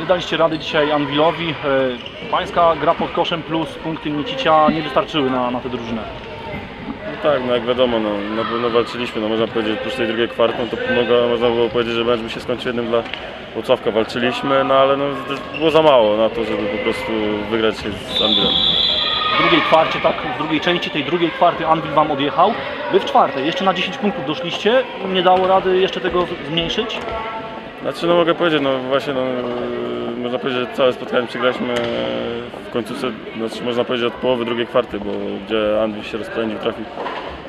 Nie daliście rady dzisiaj Anwilowi. E, Pańska gra pod koszem plus punkty Miecicia nie wystarczyły na, na tę drużynę. No tak, no jak wiadomo, no, na pewno walczyliśmy, no można powiedzieć, oprócz tej drugiej kwarty, no to można było powiedzieć, że mecz by się skończył jednym dla Włocławka, walczyliśmy, no ale no, było za mało na to, żeby po prostu wygrać się z Anwilem. W drugiej kwarcie, tak, w drugiej części tej drugiej kwarty Anwil Wam odjechał. Wy w czwartej jeszcze na 10 punktów doszliście. Nie dało rady jeszcze tego zmniejszyć. Znaczy, no mogę powiedzieć, no właśnie, no, można powiedzieć, że całe spotkanie przegraliśmy w końcówce, znaczy można powiedzieć od połowy drugiej kwarty, bo gdzie Anwil się rozpędził, trafił,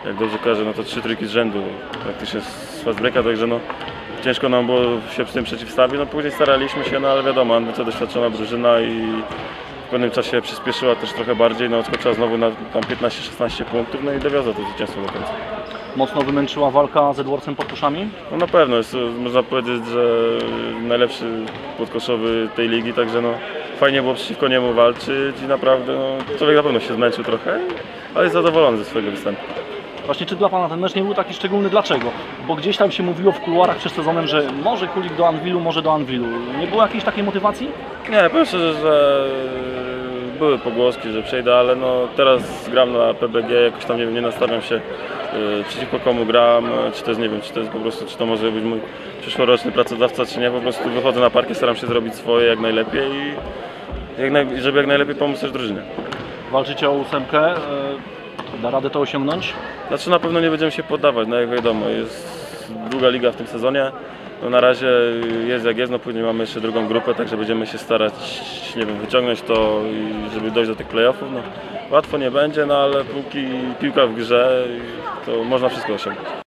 jak dobrze kojarzę, no to trzy trójki z rzędu, praktycznie z fast breaka, także no ciężko nam było się z tym przeciwstawić, no później staraliśmy się, no ale wiadomo, Anwil to doświadczona drużyna i pewnym czasie przyspieszyła też trochę bardziej, no odskoczyła znowu na tam 15-16 punktów, no i dowiozła to zwycięstwo do końca. Mocno wymęczyła walka z Edwardsem pod koszami. No na pewno, jest można powiedzieć, że najlepszy podkoszowy tej ligi, także no fajnie było przeciwko niemu walczyć i naprawdę no, człowiek na pewno się zmęczył trochę, ale jest zadowolony ze swojego występu. Właśnie czy dla Pana ten mecz nie był taki szczególny? Dlaczego? Bo gdzieś tam się mówiło w kuluarach przed sezonem, że może Kulik do Anwilu, może do Anwilu. Nie było jakiejś takiej motywacji? Nie, powiem szczerze, że były pogłoski, że przejdę, ale no teraz gram na PBG, jakoś tam nie, nie nastawiam się y, przeciwko komu gram, czy to jest, nie wiem, czy to jest po prostu, czy to może być mój przyszłoroczny pracodawca, czy nie, po prostu wychodzę na parkiet, staram się zrobić swoje jak najlepiej i jak naj, żeby jak najlepiej pomóc też drużynie. Walczycie o ósemkę. e, Da radę to osiągnąć? Znaczy na pewno nie będziemy się poddawać, no jak wiadomo, jest druga liga w tym sezonie. No na razie jest jak jest, no później mamy jeszcze drugą grupę, także będziemy się starać, nie wiem, wyciągnąć to i żeby dojść do tych playoffów. No, łatwo nie będzie, no ale póki piłka w grze, to można wszystko osiągnąć.